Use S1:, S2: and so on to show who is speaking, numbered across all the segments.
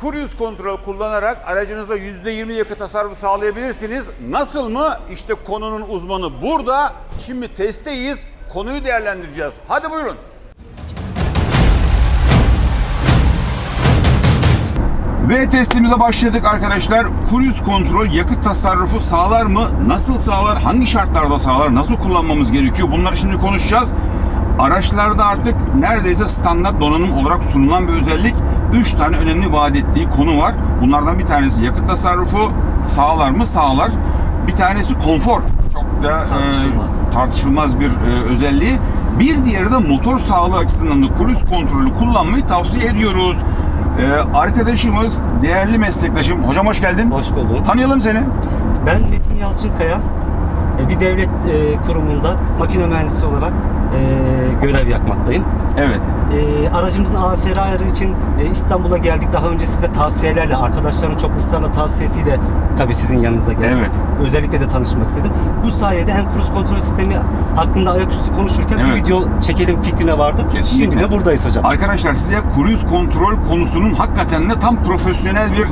S1: Cruise kontrol kullanarak aracınızda %20 yakıt tasarrufu sağlayabilirsiniz. Nasıl mı? İşte konunun uzmanı burada. Şimdi testteyiz. Konuyu değerlendireceğiz. Hadi buyurun. Ve testimize başladık arkadaşlar. Cruise kontrol yakıt tasarrufu sağlar mı? Nasıl sağlar? Hangi şartlarda sağlar? Nasıl kullanmamız gerekiyor? Bunları şimdi konuşacağız. Araçlarda artık neredeyse standart donanım olarak sunulan bir özellik. 3 tane önemli vaat ettiği konu var. Bunlardan bir tanesi yakıt tasarrufu sağlar mı? Sağlar. Bir tanesi konfor. Çok da e,
S2: Tartışılmaz.
S1: tartışılmaz bir e, özelliği. Bir diğeri de motor sağlığı açısından da cruise kontrolü kullanmayı tavsiye ediyoruz. E, arkadaşımız, değerli meslektaşım. Hocam hoş geldin.
S2: Hoş bulduk.
S1: Tanıyalım seni.
S2: Ben Metin Yalçınkaya. E, Bir devlet e, kurumunda makine mühendisi olarak e, görev yapmaktayım.
S1: Evet.
S2: E, aracımızın AFR ayarı için e, İstanbul'a geldik. Daha öncesinde tavsiyelerle, arkadaşların çok ısrarla tavsiyesiyle tabii sizin yanınıza geldim.
S1: Evet.
S2: Özellikle de tanışmak istedim. Bu sayede hem cruise kontrol sistemi hakkında ayaküstü konuşurken
S1: Evet.
S2: bir video çekelim fikrine vardık.
S1: Kesinlikle.
S2: Şimdi de buradayız hocam.
S1: Arkadaşlar size cruise kontrol konusunun hakikaten de tam profesyonel bir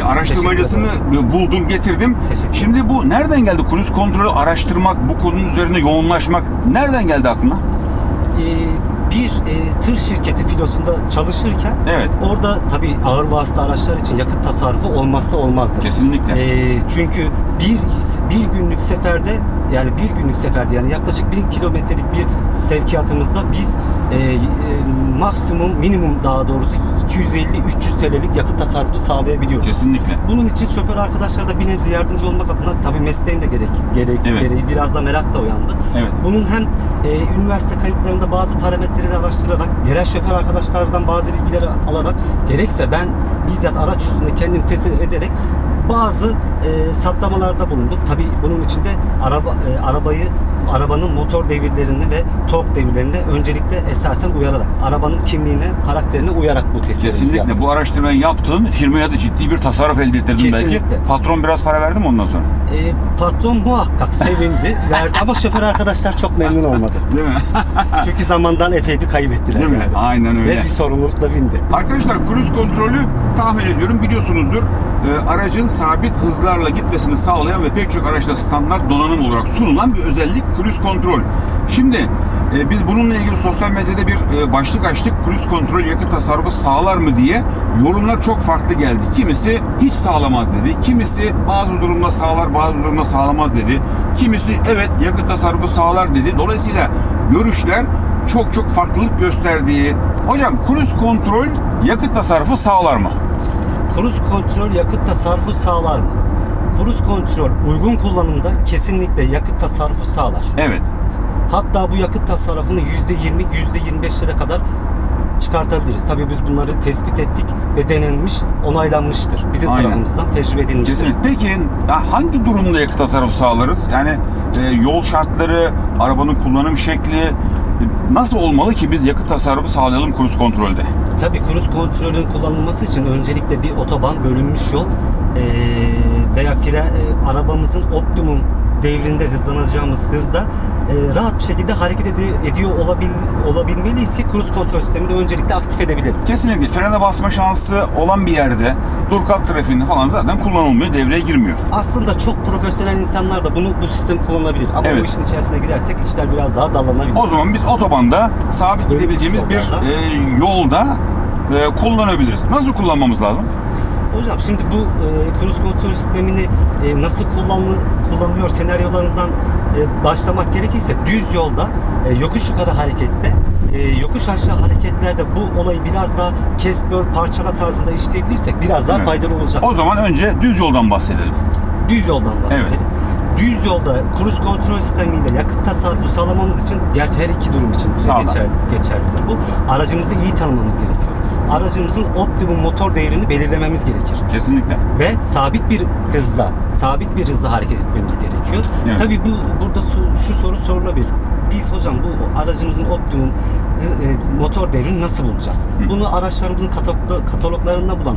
S1: e, araştırmacısını e, buldum, getirdim.
S2: Teşekkür
S1: Şimdi bu nereden geldi? Cruise kontrolü araştırmak, bu konunun üzerine yoğunlaşmak nereden geldi aklına?
S2: e, bir e, tır şirketi filosunda çalışırken
S1: Evet.
S2: orada tabii ağır vasıta araçlar için yakıt tasarrufu olmazsa olmazdır.
S1: Kesinlikle.
S2: E, çünkü bir bir günlük seferde yani bir günlük seferde yani yaklaşık bin kilometrelik bir sevkiyatımızda biz e, e, maksimum minimum daha doğrusu 250-300 TL'lik yakıt tasarrufu sağlayabiliyoruz.
S1: Kesinlikle.
S2: Bunun için şoför arkadaşlara da bir nebze yardımcı olmak adına tabii mesleğim de gerek, gerek
S1: Evet.
S2: gereği biraz da merak da uyandı.
S1: Evet.
S2: Bunun hem e, üniversite kayıtlarında bazı parametreleri de araştırarak, yerel şoför arkadaşlardan bazı bilgileri alarak, gerekse ben bizzat araç üstünde kendim test ederek bazı e, saptamalarda bulundum. Tabii bunun içinde araba e, arabayı arabanın motor devirlerini ve tork devirlerini öncelikle esasen uyararak, arabanın kimliğine, karakterine uyarak bu testlerimizi
S1: Kesinlikle.
S2: yaptık.
S1: Bu araştırmayı yaptın, firmaya da ciddi bir tasarruf elde ettirdin belki.
S2: Kesinlikle.
S1: Patron biraz para verdi mi ondan sonra?
S2: E, patron muhakkak sevindi, verdi ama şoför arkadaşlar çok memnun olmadı.
S1: Değil mi?
S2: Çünkü zamandan epey bir kaybettiler.
S1: Değil mi?
S2: yani.
S1: Aynen öyle.
S2: Ve bir sorumluluk da bindi.
S1: Arkadaşlar cruise kontrolü tahmin ediyorum biliyorsunuzdur. Ee, aracın sabit hızlarla gitmesini sağlayan ve pek çok araçta standart donanım olarak sunulan bir özellik cruise kontrol. Şimdi e, biz bununla ilgili sosyal medyada bir e, başlık açtık. Cruise kontrol yakıt tasarrufu sağlar mı diye. Yorumlar çok farklı geldi. Kimisi hiç sağlamaz dedi. Kimisi bazı durumda sağlar, bazı durumda sağlamaz dedi. Kimisi evet yakıt tasarrufu sağlar dedi. Dolayısıyla görüşler çok çok farklılık gösterdiği. Hocam cruise kontrol yakıt tasarrufu sağlar mı?
S2: Cruise kontrol yakıt tasarrufu sağlar mı? Cruise kontrol uygun kullanımda kesinlikle yakıt tasarrufu sağlar.
S1: Evet.
S2: Hatta bu yakıt tasarrufunu %20, %25'lere kadar çıkartabiliriz. Tabii biz bunları tespit ettik ve denenmiş, onaylanmıştır. Bizim
S1: Aynen.
S2: tarafımızdan tecrübe edilmiştir.
S1: Kesinlikle. Peki hangi durumda yakıt tasarrufu sağlarız? Yani e, yol şartları, arabanın kullanım şekli e, nasıl olmalı ki biz yakıt tasarrufu sağlayalım cruise kontrolde?
S2: Tabii cruise kontrolün kullanılması için öncelikle bir otoban bölünmüş yol eee, veya fre, eee, arabamızın optimum devrinde hızlanacağımız hızda eee, rahat bir şekilde hareket edi- ediyor olabil, olabilmeliyiz ki cruise kontrol sistemini öncelikle aktif edebilelim.
S1: Kesinlikle frene basma şansı olan bir yerde dur kalk trafiğinde falan zaten kullanılmıyor, devreye girmiyor.
S2: Aslında çok profesyonel insanlar da bunu bu sistemi kullanabilir ama
S1: Evet.
S2: bu işin içerisine gidersek işler biraz daha dallanabilir.
S1: O zaman biz otobanda sabit
S2: Bölünmüş
S1: gidebileceğimiz bir
S2: yollarda.
S1: e, yolda e, kullanabiliriz. Nasıl kullanmamız lazım?
S2: Hocam şimdi bu e, cruise kontrol sistemini e, nasıl kullanı, kullanıyor senaryolarından e, başlamak gerekirse düz yolda e, yokuş yukarı harekette e, yokuş aşağı hareketlerde bu olayı biraz daha kes böl parçala tarzında işleyebilirsek biraz daha
S1: Evet.
S2: faydalı olacak.
S1: O zaman önce düz yoldan bahsedelim.
S2: Düz yoldan bahsedelim.
S1: Evet.
S2: Düz yolda cruise kontrol sistemiyle yakıt tasarrufu sağlamamız için gerçi her iki durum için geçerli, geçerlidir bu. Aracımızı iyi tanımamız gerekiyor. Aracımızın optimum motor değerini belirlememiz gerekir
S1: Kesinlikle.
S2: ve sabit bir hızda, sabit bir hızda hareket etmemiz gerekiyor.
S1: Evet.
S2: Tabii bu burada su- şu soru sorulabilir. Biz hocam bu aracımızın optimum e, e, motor devrini nasıl bulacağız? Bunu araçlarımızın katalog, kataloglarında bulan,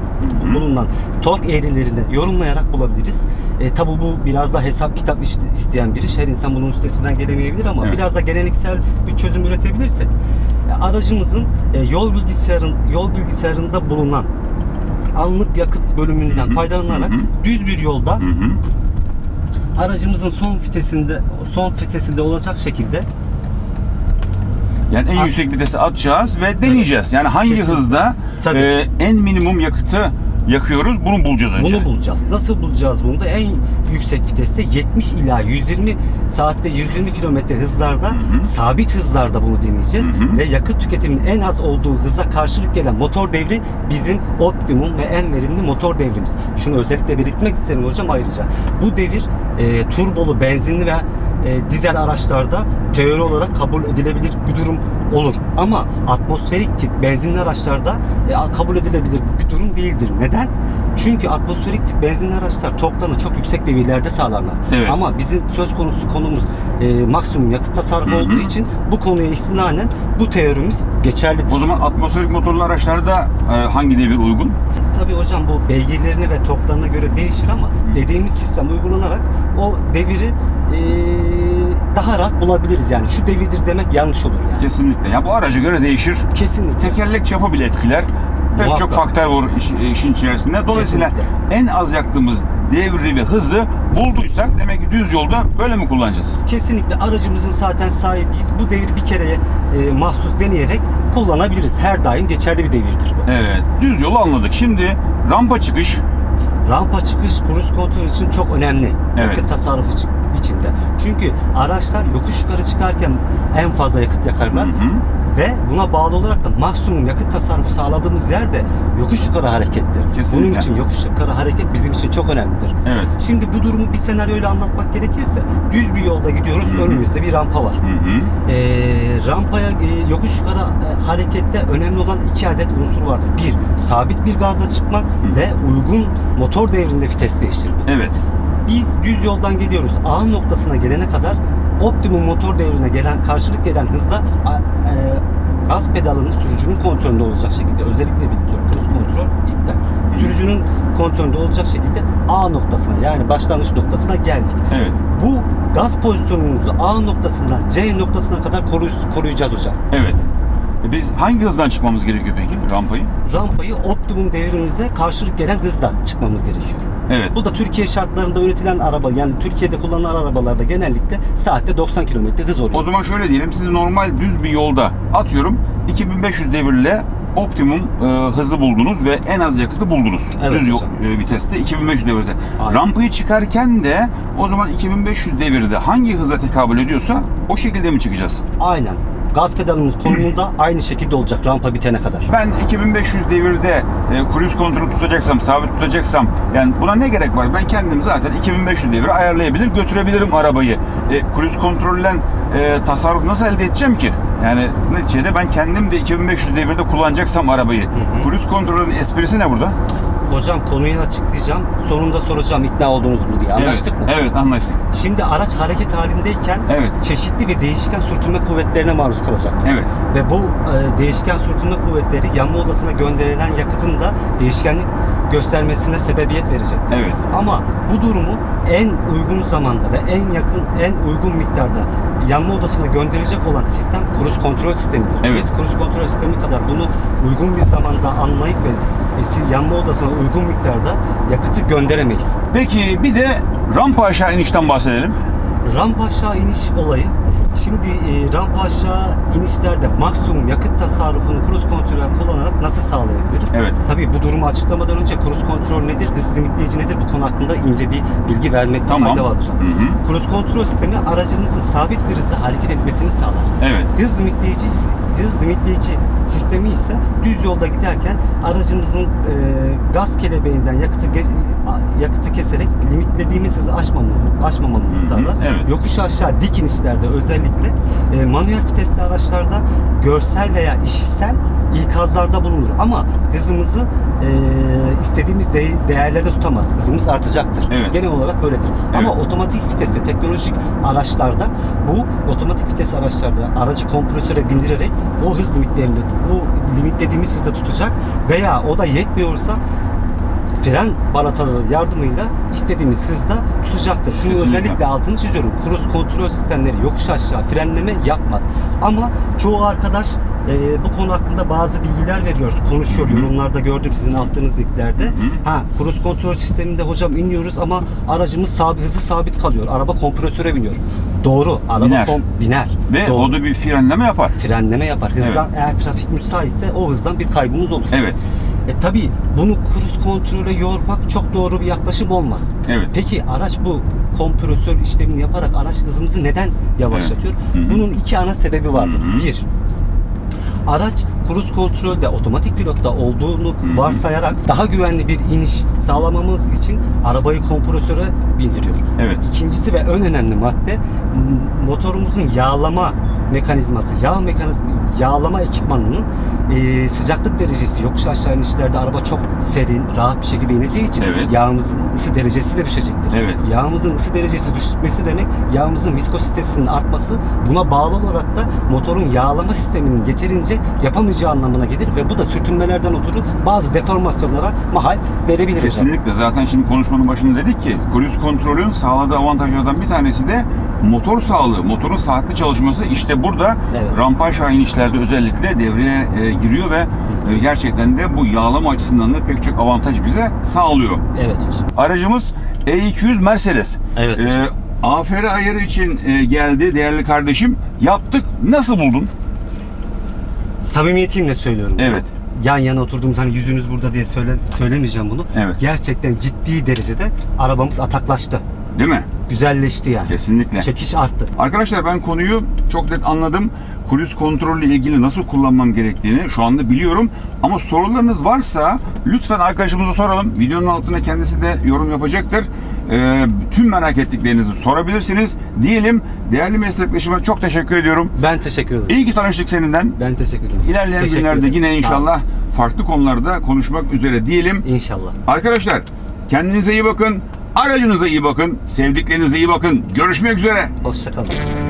S2: bulunan tork eğrilerini yorumlayarak bulabiliriz. E, tabii bu biraz da hesap kitap isteyen bir iş. Her insan bunun üstesinden gelemeyebilir ama
S1: Evet.
S2: biraz da geleneksel bir çözüm üretebilirsek aracımızın e, yol bilgisayarın yol bilgisayarında bulunan anlık yakıt bölümünden faydalanarak düz bir yolda
S1: Hı hı.
S2: aracımızın son vitesinde son vitesinde olacak şekilde
S1: Yani en
S2: At-
S1: yüksek vitesi atacağız ve deneyeceğiz. Yani hangi
S2: Kesinlikle.
S1: hızda
S2: Tabii.
S1: e, en minimum yakıtı yakıyoruz bunu bulacağız önce.
S2: Bunu bulacağız. Nasıl bulacağız bunu da? En yüksek viteste 70 ila 120 saatte 120 kilometre hızlarda sabit hızlarda bunu deneyeceğiz. Ve yakıt tüketiminin en az olduğu hıza karşılık gelen motor devri bizim optimum ve en verimli motor devrimiz. Şunu özellikle belirtmek isterim hocam ayrıca. Bu devir e, turbolu, benzinli ve e, dizel araçlarda teori olarak kabul edilebilir bir durum olur. Ama atmosferik tip benzinli araçlarda e, kabul edilebilir bir durum değildir. Neden? Çünkü atmosferik tip benzinli araçlar torklarını çok yüksek devirlerde sağlarlar.
S1: Evet.
S2: Ama bizim söz konusu konumuz e, maksimum yakıt tasarrufu olduğu için bu konuya istinaden bu teorimiz geçerlidir.
S1: O zaman atmosferik motorlu araçlarda e, hangi devir uygun?
S2: Tabii hocam bu beygirlerine ve torklarına göre değişir ama dediğimiz sistem uygulanarak o deviri e, daha rahat bulabiliriz yani. Şu devirdir demek yanlış olur yani.
S1: Kesinlikle. Ya bu araca göre değişir.
S2: Kesinlikle.
S1: Tekerlek çapı bile etkiler. Pek
S2: Muhakkak.
S1: çok faktör var iş- işin içerisinde. Dolayısıyla
S2: Kesinlikle.
S1: en az yaktığımız devri ve hızı bulduysak demek ki düz yolda böyle mi kullanacağız?
S2: Kesinlikle aracımızın zaten sahibiyiz. Bu devir bir kereye e, mahsus deneyerek kullanabiliriz. Her daim geçerli bir devirdir bu.
S1: Evet. Düz yolu anladık. Şimdi rampa çıkış.
S2: Rampa çıkış cruise kontrol için çok önemli.
S1: Evet.
S2: Yakıt tasarrufu için- içinde. Çünkü araçlar yokuş yukarı çıkarken en fazla yakıt yakarlar.
S1: Hı hı.
S2: Ve buna bağlı olarak da maksimum yakıt tasarrufu sağladığımız yerde yokuş yukarı harekettir.
S1: Kesinlikle.
S2: Bunun için yokuş yukarı hareket bizim için çok önemlidir.
S1: Evet.
S2: Şimdi bu durumu bir senaryoyla anlatmak gerekirse düz bir yolda gidiyoruz.
S1: Hı hı.
S2: Önümüzde bir rampa var.
S1: Hı hı.
S2: Ee, rampaya e, yokuş yukarı e, harekette önemli olan iki adet unsur vardır. Bir, sabit bir gazla çıkmak ve uygun motor devrinde vites değiştirmek.
S1: Evet.
S2: Biz düz yoldan geliyoruz. A noktasına gelene kadar optimum motor devrine gelen karşılık gelen hızda a- e, gaz pedalının sürücünün kontrolünde olacak şekilde özellikle belirtiyorum. Cruise kontrol iptal. Sürücünün kontrolünde olacak şekilde A noktasına yani başlangıç noktasına geldik.
S1: Evet.
S2: Bu gaz pozisyonumuzu A noktasından C noktasına kadar koruy- koruyacağız hocam.
S1: Evet. E biz hangi hızdan çıkmamız gerekiyor peki rampayı?
S2: Rampayı optimum devrimize karşılık gelen hızla çıkmamız gerekiyor.
S1: Evet.
S2: Bu da Türkiye şartlarında üretilen araba yani Türkiye'de kullanılan arabalarda genellikle saatte 90 km hız oluyor.
S1: O zaman şöyle diyelim siz normal düz bir yolda atıyorum 2500 devirle optimum e, hızı buldunuz ve en az yakıtı buldunuz.
S2: Evet
S1: düz yol, e, viteste 2500 devirde.
S2: Aynen.
S1: Rampayı çıkarken de o zaman 2500 devirde hangi hıza tekabül ediyorsa o şekilde mi çıkacağız?
S2: Aynen. Gaz pedalımız konumunda aynı şekilde olacak rampa bitene kadar.
S1: Ben 2500 devirde e, cruise kontrolü tutacaksam, sabit tutacaksam yani buna ne gerek var? Ben kendim zaten 2500 devir ayarlayabilir, götürebilirim arabayı. E, cruise kontrollen e, tasarruf nasıl elde edeceğim ki? Yani neticede ben kendim de 2500 devirde kullanacaksam arabayı. Cruise kontrolün esprisi ne burada?
S2: Hocam konuyu açıklayacağım. Sonunda soracağım ikna oldunuz mu diye. Anlaştık
S1: evet,
S2: mı?
S1: Evet anlaştık.
S2: Şimdi araç hareket halindeyken
S1: Evet.
S2: çeşitli ve değişken sürtünme kuvvetlerine maruz kalacaktır.
S1: Evet.
S2: Ve bu e, değişken sürtünme kuvvetleri yanma odasına gönderilen yakıtın da değişkenlik göstermesine sebebiyet verecek.
S1: Evet.
S2: Ama bu durumu en uygun zamanda ve en yakın, en uygun miktarda yanma odasına gönderecek olan sistem cruise kontrol sistemidir.
S1: Evet.
S2: Biz cruise kontrol sistemi kadar bunu uygun bir zamanda anlayıp ve yanma odasına uygun miktarda yakıtı gönderemeyiz.
S1: Peki bir de rampa aşağı inişten bahsedelim.
S2: Rampa aşağı iniş olayı. Şimdi e, rampa aşağı inişlerde maksimum yakıt tasarrufunu cruise kontrol kullanarak nasıl sağlayabiliriz?
S1: Evet.
S2: Tabii bu durumu açıklamadan önce cruise kontrol nedir, hız limitleyici nedir bu konu hakkında ince bir bilgi vermekte
S1: Tamam.
S2: fayda var hocam.
S1: Hı hı.
S2: Cruise kontrol sistemi aracımızın sabit bir hızda hareket etmesini sağlar.
S1: Evet.
S2: Hız limitleyici hız limitleyici sistemi ise düz yolda giderken aracımızın e, gaz kelebeğinden yakıtı yakıtı keserek limitlediğimiz hızı aşmamızı aşmamamızı sağlar.
S1: evet.
S2: Yokuş aşağı dik inişlerde özellikle e, manuel vitesli araçlarda görsel veya işitsel ikazlarda bulunur ama hızımızı e, istediğimiz de- değerlerde tutamaz. Hızımız artacaktır.
S1: Evet.
S2: Genel olarak böyledir. Ama
S1: Evet.
S2: otomatik vites ve teknolojik araçlarda bu otomatik vites araçlarda aracı kompresöre bindirerek o hız limitlerinde o limitlediğimiz hızda tutacak veya o da yetmiyorsa fren balataları yardımıyla istediğimiz hızda tutacaktır. Şunu
S1: Kesinlikle.
S2: özellikle altını çiziyorum. Cruise kontrol sistemleri yokuş aşağı frenleme yapmaz. Ama çoğu arkadaş e, bu konu hakkında bazı bilgiler veriyoruz. Konuşuyor. Yorumlarda gördüm sizin attığınız linklerde. Ha, cruise kontrol sisteminde hocam iniyoruz ama aracımız sabit, hızı sabit kalıyor. Araba kompresöre biniyor. Doğru. Araba
S1: Biner.
S2: kom- biner.
S1: Ve
S2: Doğru.
S1: o da bir frenleme yapar.
S2: frenleme yapar. Hızdan eğer trafik müsaitse o hızdan bir kaybımız olur.
S1: Evet.
S2: E tabi bunu cruise kontrole yormak çok doğru bir yaklaşım olmaz.
S1: Evet.
S2: Peki araç bu kompresör işlemini yaparak araç hızımızı neden yavaşlatıyor?
S1: Evet. Hı hı.
S2: Bunun iki ana sebebi vardır.
S1: Hı hı.
S2: Bir, araç cruise kontrolde otomatik pilotta olduğunu
S1: hı.
S2: varsayarak daha güvenli bir iniş sağlamamız için arabayı kompresöre bindiriyor.
S1: Evet.
S2: İkincisi ve en önemli madde motorumuzun yağlama mekanizması, yağ mekanizma, yağlama ekipmanının e, sıcaklık derecesi yokuş aşağı inişlerde araba çok serin, rahat bir şekilde ineceği için
S1: Evet.
S2: yağımızın ısı derecesi de düşecektir.
S1: Evet.
S2: Yağımızın ısı derecesi düşmesi demek yağımızın viskositesinin artması buna bağlı olarak da motorun yağlama sisteminin yeterince yapamayacağı anlamına gelir ve bu da sürtünmelerden ötürü bazı deformasyonlara mahal verebilir.
S1: Kesinlikle. Zaten şimdi konuşmanın başında dedik ki cruise kontrolün sağladığı avantajlardan bir tanesi de motor sağlığı, motorun saatli çalışması işte burada
S2: Evet.
S1: rampa aşağı inişlerde özellikle devreye e, giriyor ve e, gerçekten de bu yağlama açısından da pek çok avantaj bize sağlıyor.
S2: Evet hocam.
S1: Aracımız E200 Mercedes.
S2: Evet hocam.
S1: E, AFR ayarı için e, geldi değerli kardeşim. Yaptık. Nasıl buldun?
S2: Samimiyetimle söylüyorum.
S1: Evet.
S2: Yan yana oturduğumuz hani yüzünüz burada diye söyle, söylemeyeceğim bunu.
S1: Evet.
S2: Gerçekten ciddi derecede arabamız ataklaştı.
S1: Değil mi?
S2: Güzelleşti yani.
S1: Kesinlikle.
S2: Çekiş arttı.
S1: Arkadaşlar ben konuyu çok net anladım. Cruise kontrolü ile ilgili nasıl kullanmam gerektiğini şu anda biliyorum. Ama sorularınız varsa lütfen arkadaşımıza soralım. Videonun altına kendisi de yorum yapacaktır. Ee, tüm merak ettiklerinizi sorabilirsiniz. Diyelim değerli meslektaşıma çok teşekkür ediyorum.
S2: Ben teşekkür ederim.
S1: İyi ki tanıştık seninle.
S2: Ben teşekkür ederim.
S1: İlerleyen
S2: Teşekkür
S1: günlerde
S2: ederim.
S1: yine inşallah farklı konularda konuşmak üzere diyelim.
S2: İnşallah.
S1: Arkadaşlar kendinize iyi bakın. Aracınıza iyi bakın. Sevdiklerinize iyi bakın. Görüşmek üzere.
S2: Hoşçakalın.